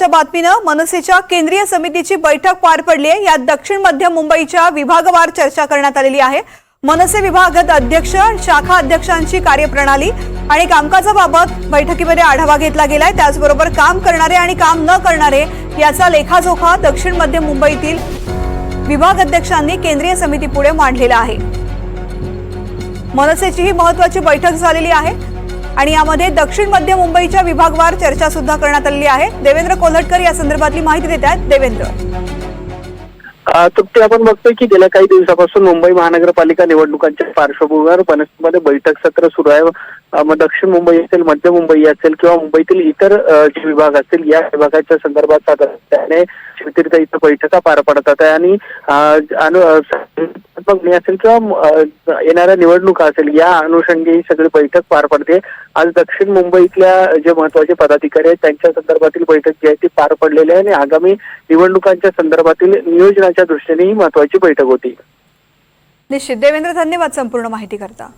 च्या बातमीनं मनसेच्या केंद्रीय समितीची बैठक पार पडली आहे. यात दक्षिण मध्य मुंबईच्या विभागवार चर्चा करण्यात आलेली आहे. मनसे विभागात अध्यक्ष शाखा अध्यक्षांची कार्यप्रणाली आणि कामकाजाबाबत बैठकीमध्ये आढावा घेतला गेलाय. त्याचबरोबर काम करणारे आणि काम न करणारे याचा लेखाजोखा दक्षिण मध्य मुंबईतील विभाग अध्यक्षांनी केंद्रीय समितीपुढे मांडलेला आहे. मनसेची ही महत्वाची बैठक झालेली आहे. आणि यामध्ये दक्षिण मध्य मुंबईच्या विभागवार चर्चा सुद्धा करण्यात आलेली आहे. देवेंद्र कोल्हटकर या संदर्भातली माहिती देत आहेत. देवेंद्र. अ, आपण बघतोय की गेल्या काही दिवसापासून मुंबई महानगरपालिका निवडणुकांच्या पार्श्वभूमीवर मनसेमध्ये बैठक सत्र सुरू आहे. मग दक्षिण मुंबई असेल मध्य मुंबई असेल किंवा मुंबईतील इतर जे विभाग असतील या विभागाच्या संदर्भात सातत्याने शिवतीर्थ इथं बैठका पार पडतात आणि अ, बघणी असेल किंवा येणाऱ्या निवडणुका असेल या अनुषंगी ही सगळी बैठक पार पडते. आज दक्षिण मुंबईतल्या जे महत्त्वाचे पदाधिकारी आहेत त्यांच्या संदर्भातील बैठक जी आहे ती पार पडलेली आहे आणि आगामी निवडणुकांच्या संदर्भातील नियोजनाच्या दृष्टीने ही महत्वाची बैठक होती. निश्चित. देवेंद्र धन्यवाद संपूर्ण माहिती करता